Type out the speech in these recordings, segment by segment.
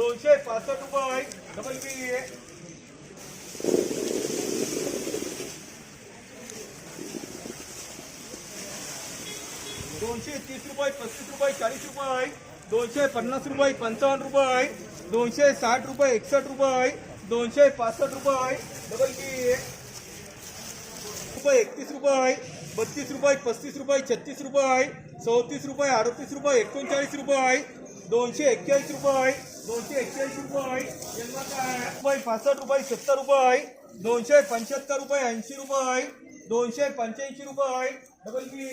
दोनशे पासष्ट रुपये डबल बी दोनशे तीस रुपये पस्तीस रुपये चाळीस रुपये दोनशे पन्नास रुपये पंचावन्न रुपये दोनशे साठ रुपये रुपये दोनशे रुपये डबल बी रुपये एकतीस रुपये बत्तीस रुपये पस्तीस रुपये छत्तीस रुपये चौतीस रुपये अडतीस रुपये एकोणचाळीस रुपये दोनशे एक्क्याऐंशी रुपये दोनशे एक्क्याऐंशी रुपये रुपये पासष्ट रुपये सत्तर रुपये दोनशे पंच्याहत्तर रुपये ऐंशी रुपये दोनशे पंच्याऐंशी रुपये डबल बी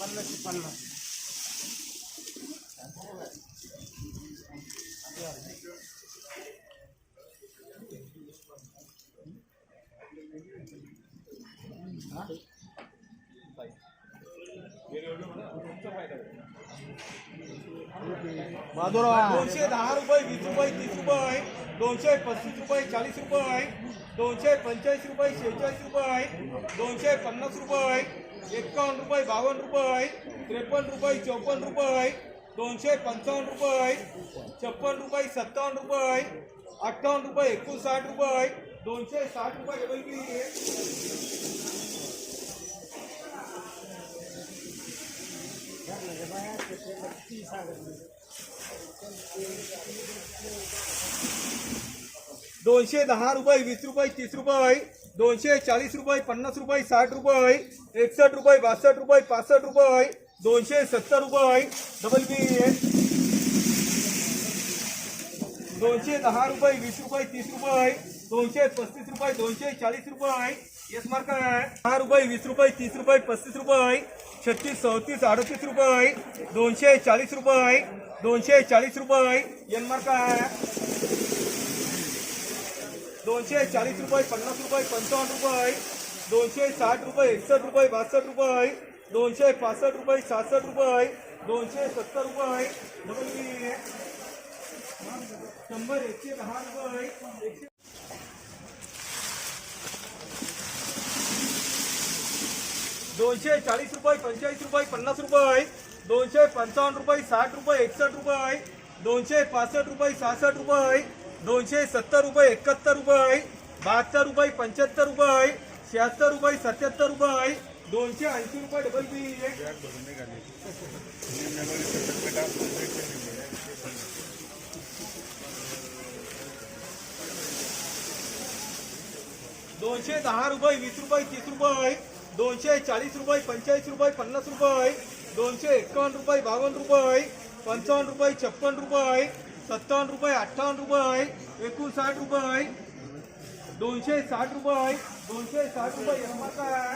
पन्नास पन्नास दोनशे दहा रुपये वीस रुपये तीस रुपये दोनशे पस्तीस रुपये चाळीस रुपये दोनशे पंचाळीस रुपये शेहेचाळीस रुपये दोनशे पन्नास रुपये एक्कावन्न रुपये बावन्न रुपये त्रेपन्न रुपये चौपन्न रुपये दोनशे पंचावन्न रुपये छप्पन रुपये सत्तावन्न रुपये अठ्ठावन्न रुपये एकोणसाठ रुपये दोनशे साठ रुपये डबल केली दोनशे दहा रुपये वीस रुपये तीस रुपये दोनशे चाळीस रुपये पन्नास रुपये साठ रुपये एकसठ रुपये बासष्ट रुपये पासष्ट रुपये दोनशे सत्तर रुपये डबल बी दौनशे दह रुपये वीस रुपये तीस रुपये दौनशे पस्तीस रुपये दौनशे चालीस रुपये ये मार्क आहे दहा रुपये वीस रुपये तीस रुपये पस्तीस रुपये छत्तीस चौतीस अडतीस रुपये दौनशे चालीस रुपये दौनशे चालीस रुपये ये मार्क है दौनशे चालीस रुपये पन्नास रुपये पंचावन रुपये दौनशे साठ रुपये एकसठ रुपये बासठ रुपये दौनशे पासठ रुपये सासठ रुपये दौनशे सत्तर रुपये शंभर एकशे दहा एकशे दोनशे चाळीस रुपये पंचेचाळीस रुपये पन्नास रुपये दोनशे पंचावन्न रुपये साठ रुपये एकसष्ट रुपये दोनशे पासष्ट रुपये सहासष्ट रुपये दोनशे सत्तर रुपये एकाहत्तर रुपये बहात्तर रुपये पंच्याहत्तर रुपये शहात्तर रुपये सत्याहत्तर रुपये दोनशे ऐंशी रुपये डबल बी दोनशे दहा रुपये वीस रुपये तीस रुपये दोनशे चाळीस रुपये पंचेचाळीस रुपये पन्नास रुपये दोनशे एकावन्न रुपये बावन्न रुपये पंचावन्न रुपये छप्पन रुपये सत्तावन्न रुपये अठ्ठावन्न रुपये साठ रुपये दोनशे साठ रुपये दोनशे साठ रुपये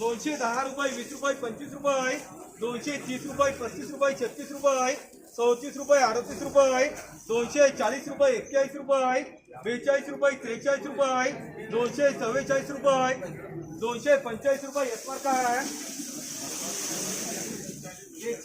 दोनशे दहा रुपये वीस रुपये पंचवीस रुपये दोनशे तीस रुपये पस्तीस रुपये छत्तीस रुपये चौतीस रुपये अडतीस रुपये दोनशे चाळीस रुपये एक्क्याऐंशी रुपये बेचाळीस रुपये त्रेचाळीस रुपये दोनशे चव्वेचाळीस रुपये दोनशे पंचेचाळीस रुपये एक मार्क आहे